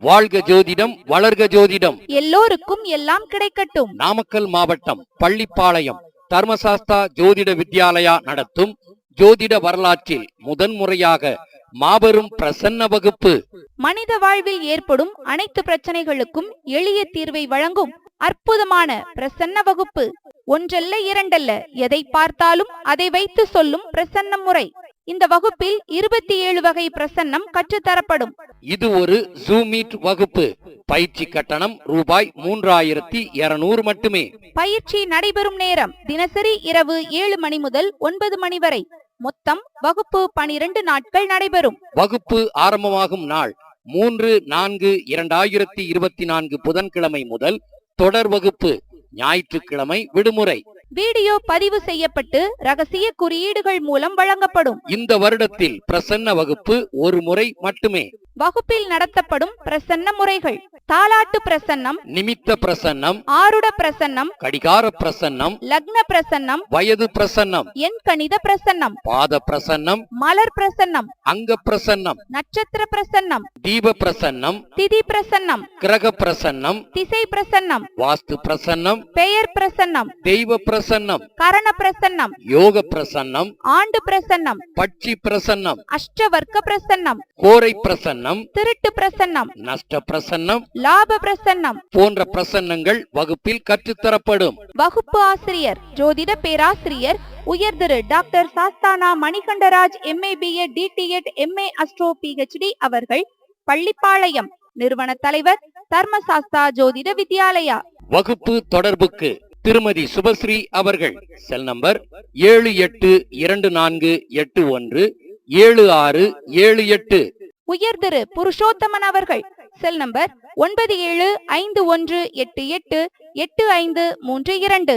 வாழ்க ஜோதிடம் வளர்க ஜோதிடம். எல்லோருக்கும் எல்லாம் கிடைக்கட்டும். நாமக்கல் மாவட்டம் பள்ளிப்பாளையம் தர்மசாஸ்தா ஜோதிட வித்யாலயா நடத்தும் ஜோதிட வரலாற்றில் முதன்முறையாக மாபெரும் பிரசன்ன வகுப்பு. மனித வாழ்வில் ஏற்படும் அனைத்து பிரச்சனைகளுக்கும் எளிய தீர்வை வழங்கும் அற்புதமான பிரசன்ன வகுப்பு. ஒன்றல்ல இரண்டல்ல எதை பார்த்தாலும் அதை வைத்து சொல்லும் பிரசன்ன முறை. இந்த வகுப்பில் இருபத்தி ஏழு வகை பிரசன்னம் கற்றுத்தரப்படும். இது ஒரு ஜூம் மீட் வகுப்பு. பயிற்சி கட்டணம் ரூபாய் மூன்றாயிரத்தி இருநூறு மட்டுமே. பயிற்சி நடைபெறும் நேரம் தினசரி இரவு ஏழு மணி முதல் ஒன்பது மணி வரை. மொத்தம் வகுப்பு பனிரெண்டு நாட்கள் நடைபெறும். வகுப்பு ஆரம்பமாகும் நாள் மூன்று நான்கு இரண்டாயிரத்தி இருபத்தி நான்கு புதன்கிழமை முதல் தொடர் வகுப்பு ஞாயிற்றுக்கிழமை விடுமுறை. வீடியோ பதிவு செய்யப்பட்டு ரகசிய குறியீடுகள் மூலம் வழங்கப்படும். இந்த வருடத்தில் பிரசன்ன வகுப்பு ஒரு முறை மட்டுமே. வகுப்பில் நடத்தப்படும் பிரசன்ன முறைகள். தாலாட்டு பிரசன்னம் நிமித்த பிரசன்னம் ஆருட பிரசன்னம் கடிகார பிரசன்னம் லக்ன பிரசன்னம் வயது பிரசன்னம் எண் கணித பிரசன்னம் பாத பிரசன்னம் மலர் பிரசன்னம் அங்க பிரசன்னம் நட்சத்திர பிரசன்னம் தீப பிரசன்னம் திதி பிரசன்னம் கிரக பிரசன்னம் திசை பிரசன்னம் வாஸ்து பிரசன்னம் பெயர் பிரசன்னம் தெய்வ பிரசன்னம் கரண பிரசன்னம் யோக பிரசன்னம் ஆண்டு பிரசன்னம் பட்சி பிரசன்னம் அஷ்டவர்க்க பிரசன்னம் கோரை பிரசன்னம் திருட்டு பிரசன்னம் நஷ்ட பிரசன்னம் லாப பிரசன்னம். போன்ற பிரசன்னங்கள் வகுப்பில் கற்றுத்தரப்படும். வகுப்பு ஆசிரியர் ஜோதிட பேராசிரியர் உயர் திரு doctor Shastana Manikandaraj MA BA DTEd MA astro PhD அவர்கள் பள்ளிப்பாளையம் நிறுவன தலைவர் தர்மசாஸ்தா ஜோதிட வித்யாலயா. வகுப்பு தொடர்புக்கு திருமதி சுபஸ்ரீ அவர்கள் செல் நம்பர் ஏழு எட்டு இரண்டு நான்கு எட்டு ஒன்று ஏழு ஆறு ஏழு எட்டு. உயர் திரு புருஷோத்தமன் அவர்கள் செல் நம்பர் ஒன்பது ஏழு ஐந்து ஒன்று எட்டு எட்டு எட்டு ஐந்து மூன்று இரண்டு.